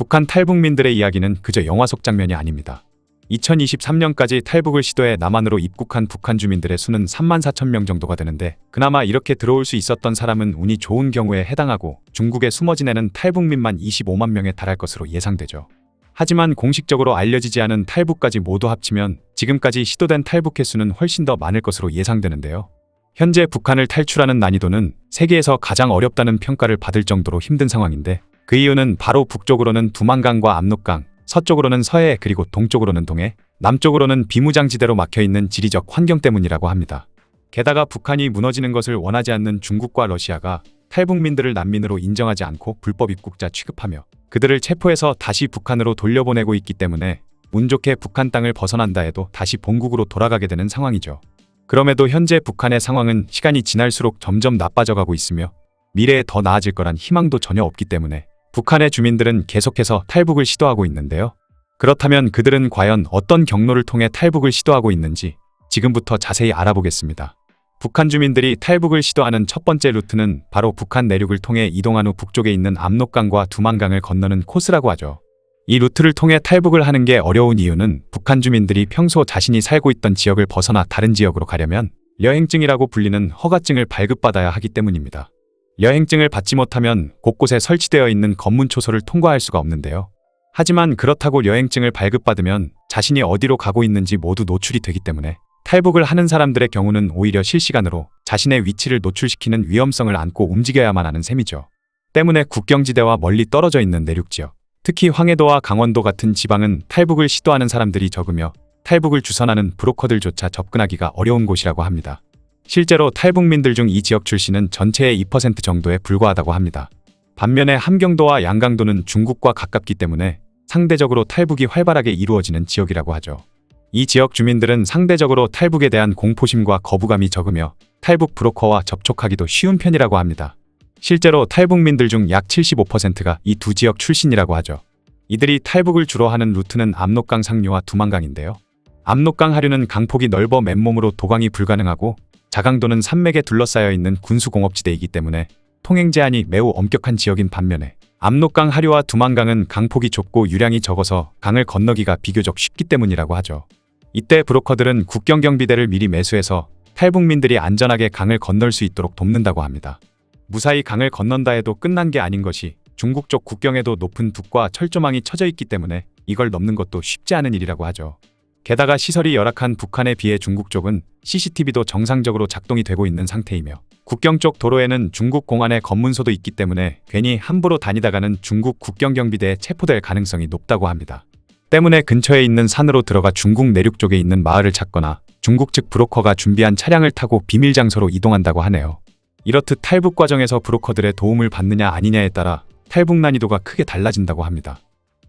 북한 탈북민들의 이야기는 그저 영화 속 장면이 아닙니다. 2023년까지 탈북을 시도해 남한으로 입국한 북한 주민들의 수는 3만 4천 명 정도가 되는데 그나마 이렇게 들어올 수 있었던 사람은 운이 좋은 경우에 해당하고 중국에 숨어 지내는 탈북민만 25만 명에 달할 것으로 예상되죠. 하지만 공식적으로 알려지지 않은 탈북까지 모두 합치면 지금까지 시도된 탈북 횟수는 훨씬 더 많을 것으로 예상되는데요. 현재 북한을 탈출하는 난이도는 세계에서 가장 어렵다는 평가를 받을 정도로 힘든 상황인데 그 이유는 바로 북쪽으로는 두만강과 압록강, 서쪽으로는 서해 그리고 동쪽으로는 동해, 남쪽으로는 비무장지대로 막혀 있는 지리적 환경 때문이라고 합니다. 게다가 북한이 무너지는 것을 원하지 않는 중국과 러시아가 탈북민들을 난민으로 인정하지 않고 불법 입국자 취급하며 그들을 체포해서 다시 북한으로 돌려보내고 있기 때문에 운 좋게 북한 땅을 벗어난다 해도 다시 본국으로 돌아가게 되는 상황이죠. 그럼에도 현재 북한의 상황은 시간이 지날수록 점점 나빠져 가고 있으며 미래에 더 나아질 거란 희망도 전혀 없기 때문에 북한의 주민들은 계속해서 탈북을 시도하고 있는데요. 그렇다면 그들은 과연 어떤 경로를 통해 탈북을 시도하고 있는지 지금부터 자세히 알아보겠습니다. 북한 주민들이 탈북을 시도하는 첫 번째 루트는 바로 북한 내륙을 통해 이동한 후 북쪽에 있는 압록강과 두만강을 건너는 코스라고 하죠. 이 루트를 통해 탈북을 하는 게 어려운 이유는 북한 주민들이 평소 자신이 살고 있던 지역을 벗어나 다른 지역으로 가려면 여행증이라고 불리는 허가증을 발급받아야 하기 때문입니다. 여행증을 받지 못하면 곳곳에 설치되어 있는 검문 초소를 통과할 수가 없는데요. 하지만 그렇다고 여행증을 발급받으면 자신이 어디로 가고 있는지 모두 노출이 되기 때문에 탈북을 하는 사람들의 경우는 오히려 실시간으로 자신의 위치를 노출시키는 위험성을 안고 움직여야만 하는 셈이죠. 때문에 국경지대와 멀리 떨어져 있는 내륙 지역, 특히 황해도와 강원도 같은 지방은 탈북을 시도하는 사람들이 적으며 탈북을 주선하는 브로커들조차 접근하기가 어려운 곳이라고 합니다. 실제로 탈북민들 중 이 지역 출신은 전체의 2% 정도에 불과하다고 합니다. 반면에 함경도와 양강도는 중국과 가깝기 때문에 상대적으로 탈북이 활발하게 이루어지는 지역이라고 하죠. 이 지역 주민들은 상대적으로 탈북에 대한 공포심과 거부감이 적으며 탈북 브로커와 접촉하기도 쉬운 편이라고 합니다. 실제로 탈북민들 중 약 75%가 이 두 지역 출신이라고 하죠. 이들이 탈북을 주로 하는 루트는 압록강 상류와 두만강인데요. 압록강 하류는 강폭이 넓어 맨몸으로 도강이 불가능하고 자강도는 산맥에 둘러싸여 있는 군수공업지대이기 때문에 통행 제한이 매우 엄격한 지역인 반면에 압록강 하류와 두만강은 강폭이 좁고 유량이 적어서 강을 건너기가 비교적 쉽기 때문이라고 하죠. 이때 브로커들은 국경 경비대를 미리 매수해서 탈북민들이 안전하게 강을 건널 수 있도록 돕는다고 합니다. 무사히 강을 건넌다 해도 끝난 게 아닌 것이 중국 쪽 국경에도 높은 둑과 철조망이 쳐져 있기 때문에 이걸 넘는 것도 쉽지 않은 일이라고 하죠. 게다가 시설이 열악한 북한에 비해 중국 쪽은 CCTV도 정상적으로 작동이 되고 있는 상태이며 국경 쪽 도로에는 중국 공안의 검문소도 있기 때문에 괜히 함부로 다니다가는 중국 국경경비대에 체포될 가능성이 높다고 합니다. 때문에 근처에 있는 산으로 들어가 중국 내륙 쪽에 있는 마을을 찾거나 중국 측 브로커가 준비한 차량을 타고 비밀 장소로 이동한다고 하네요. 이렇듯 탈북 과정에서 브로커들의 도움을 받느냐 아니냐에 따라 탈북 난이도가 크게 달라진다고 합니다.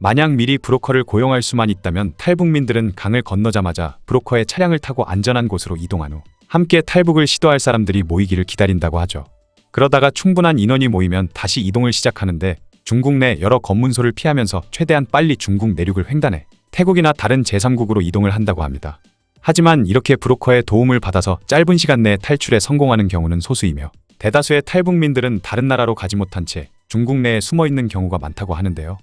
만약 미리 브로커를 고용할 수만 있다면 탈북민들은 강을 건너자마자 브로커의 차량을 타고 안전한 곳으로 이동한 후 함께 탈북을 시도할 사람들이 모이기를 기다린다고 하죠. 그러다가 충분한 인원이 모이면 다시 이동을 시작하는데 중국 내 여러 검문소를 피하면서 최대한 빨리 중국 내륙을 횡단해 태국이나 다른 제3국으로 이동을 한다고 합니다. 하지만 이렇게 브로커의 도움을 받아서 짧은 시간 내에 탈출에 성공하는 경우는 소수이며 대다수의 탈북민들은 다른 나라로 가지 못한 채 중국 내에 숨어 있는 경우가 많다고 하는데요.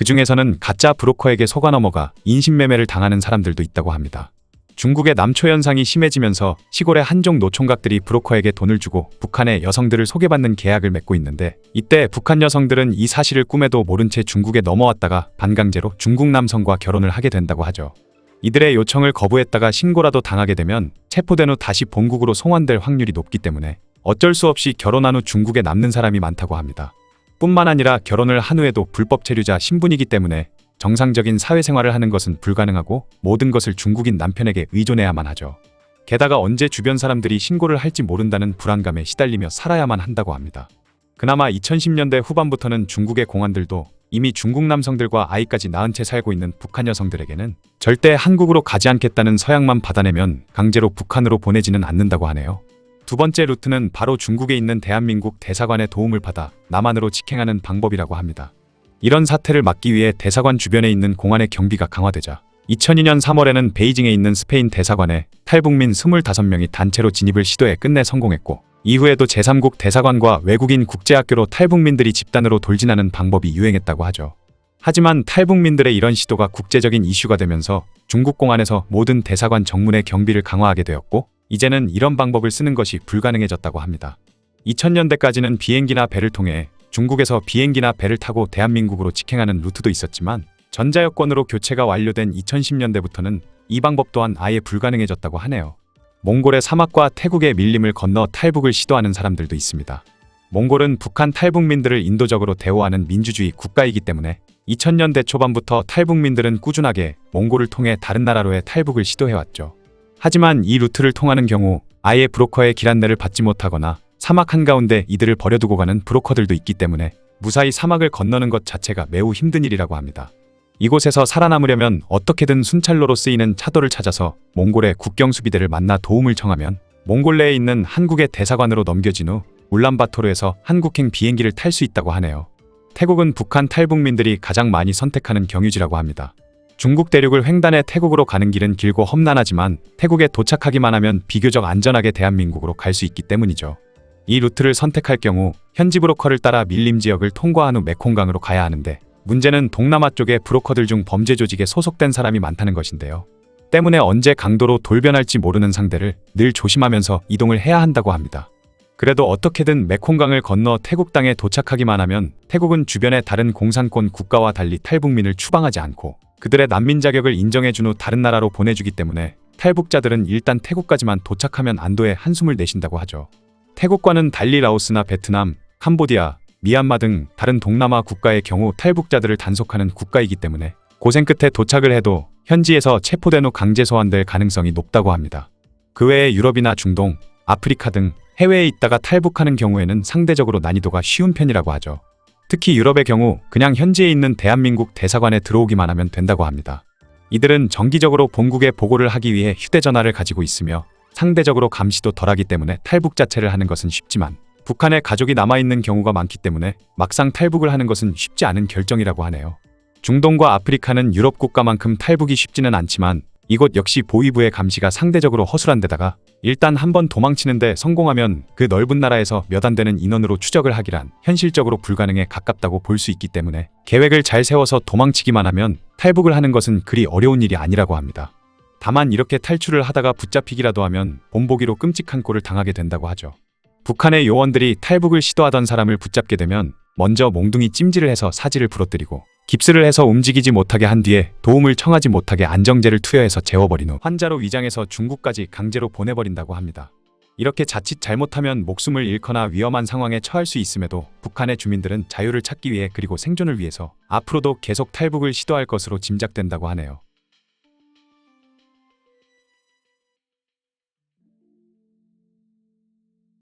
그 중에서는 가짜 브로커에게 속아 넘어가 인신매매를 당하는 사람들도 있다고 합니다. 중국의 남초 현상이 심해지면서 시골의 한족 노총각들이 브로커에게 돈을 주고 북한의 여성들을 소개받는 계약을 맺고 있는데 이때 북한 여성들은 이 사실을 꿈에도 모른 채 중국에 넘어왔다가 반강제로 중국 남성과 결혼을 하게 된다고 하죠. 이들의 요청을 거부했다가 신고라도 당하게 되면 체포된 후 다시 본국으로 송환될 확률이 높기 때문에 어쩔 수 없이 결혼한 후 중국에 남는 사람이 많다고 합니다. 뿐만 아니라 결혼을 한 후에도 불법 체류자 신분이기 때문에 정상적인 사회생활을 하는 것은 불가능하고 모든 것을 중국인 남편에게 의존해야만 하죠. 게다가 언제 주변 사람들이 신고를 할지 모른다는 불안감에 시달리며 살아야만 한다고 합니다. 그나마 2010년대 후반부터는 중국의 공안들도 이미 중국 남성들과 아이까지 낳은 채 살고 있는 북한 여성들에게는 절대 한국으로 가지 않겠다는 서약만 받아내면 강제로 북한으로 보내지는 않는다고 하네요. 두 번째 루트는 바로 중국에 있는 대한민국 대사관의 도움을 받아 남한으로 직행하는 방법이라고 합니다. 이런 사태를 막기 위해 대사관 주변에 있는 공안의 경비가 강화되자 2002년 3월에는 베이징에 있는 스페인 대사관에 탈북민 25명이 단체로 진입을 시도해 끝내 성공했고 이후에도 제3국 대사관과 외국인 국제학교로 탈북민들이 집단으로 돌진하는 방법이 유행했다고 하죠. 하지만 탈북민들의 이런 시도가 국제적인 이슈가 되면서 중국 공안에서 모든 대사관 정문의 경비를 강화하게 되었고 이제는 이런 방법을 쓰는 것이 불가능해졌다고 합니다. 2000년대까지는 비행기나 배를 통해 중국에서 비행기나 배를 타고 대한민국으로 직행하는 루트도 있었지만 전자여권으로 교체가 완료된 2010년대부터는 이 방법 또한 아예 불가능해졌다고 하네요. 몽골의 사막과 태국의 밀림을 건너 탈북을 시도하는 사람들도 있습니다. 몽골은 북한 탈북민들을 인도적으로 대우하는 민주주의 국가이기 때문에 2000년대 초반부터 탈북민들은 꾸준하게 몽골을 통해 다른 나라로의 탈북을 시도해왔죠. 하지만 이 루트를 통하는 경우 아예 브로커의 길 안내를 받지 못하거나 사막 한가운데 이들을 버려두고 가는 브로커들도 있기 때문에 무사히 사막을 건너는 것 자체가 매우 힘든 일이라고 합니다. 이곳에서 살아남으려면 어떻게든 순찰로로 쓰이는 차도를 찾아서 몽골의 국경 수비대를 만나 도움을 청하면 몽골 내에 있는 한국의 대사관으로 넘겨진 후 울란바토르에서 한국행 비행기를 탈 수 있다고 하네요. 태국은 북한 탈북민들이 가장 많이 선택하는 경유지라고 합니다. 중국 대륙을 횡단해 태국으로 가는 길은 길고 험난하지만 태국에 도착하기만 하면 비교적 안전하게 대한민국으로 갈 수 있기 때문이죠. 이 루트를 선택할 경우 현지 브로커를 따라 밀림 지역을 통과한 후 메콩강으로 가야 하는데 문제는 동남아 쪽에 브로커들 중 범죄 조직에 소속된 사람이 많다는 것인데요. 때문에 언제 강도로 돌변할지 모르는 상대를 늘 조심하면서 이동을 해야 한다고 합니다. 그래도 어떻게든 메콩강을 건너 태국 땅에 도착하기만 하면 태국은 주변의 다른 공산권 국가와 달리 탈북민을 추방하지 않고 그들의 난민 자격을 인정해 준 후 다른 나라로 보내주기 때문에 탈북자들은 일단 태국까지만 도착하면 안도의 한숨을 내쉰다고 하죠. 태국과는 달리 라오스나 베트남, 캄보디아, 미얀마 등 다른 동남아 국가의 경우 탈북자들을 단속하는 국가이기 때문에 고생 끝에 도착을 해도 현지에서 체포된 후 강제 소환될 가능성이 높다고 합니다. 그 외에 유럽이나 중동, 아프리카 등 해외에 있다가 탈북하는 경우에는 상대적으로 난이도가 쉬운 편이라고 하죠. 특히 유럽의 경우 그냥 현지에 있는 대한민국 대사관에 들어오기만 하면 된다고 합니다. 이들은 정기적으로 본국에 보고를 하기 위해 휴대전화를 가지고 있으며 상대적으로 감시도 덜하기 때문에 탈북 자체를 하는 것은 쉽지만 북한에 가족이 남아있는 경우가 많기 때문에 막상 탈북을 하는 것은 쉽지 않은 결정이라고 하네요. 중동과 아프리카는 유럽 국가만큼 탈북이 쉽지는 않지만 이곳 역시 보위부의 감시가 상대적으로 허술한 데다가 일단 한번 도망치는데 성공하면 그 넓은 나라에서 몇 안 되는 인원으로 추적을 하기란 현실적으로 불가능에 가깝다고 볼 수 있기 때문에 계획을 잘 세워서 도망치기만 하면 탈북을 하는 것은 그리 어려운 일이 아니라고 합니다. 다만 이렇게 탈출을 하다가 붙잡히기라도 하면 본보기로 끔찍한 꼴을 당하게 된다고 하죠. 북한의 요원들이 탈북을 시도하던 사람을 붙잡게 되면 먼저 몽둥이 찜질을 해서 사지를 부러뜨리고 깁스를 해서 움직이지 못하게 한 뒤에 도움을 청하지 못하게 안정제를 투여해서 재워버린 후 환자로 위장해서 중국까지 강제로 보내버린다고 합니다. 이렇게 자칫 잘못하면 목숨을 잃거나 위험한 상황에 처할 수 있음에도 북한의 주민들은 자유를 찾기 위해 그리고 생존을 위해서 앞으로도 계속 탈북을 시도할 것으로 짐작된다고 하네요.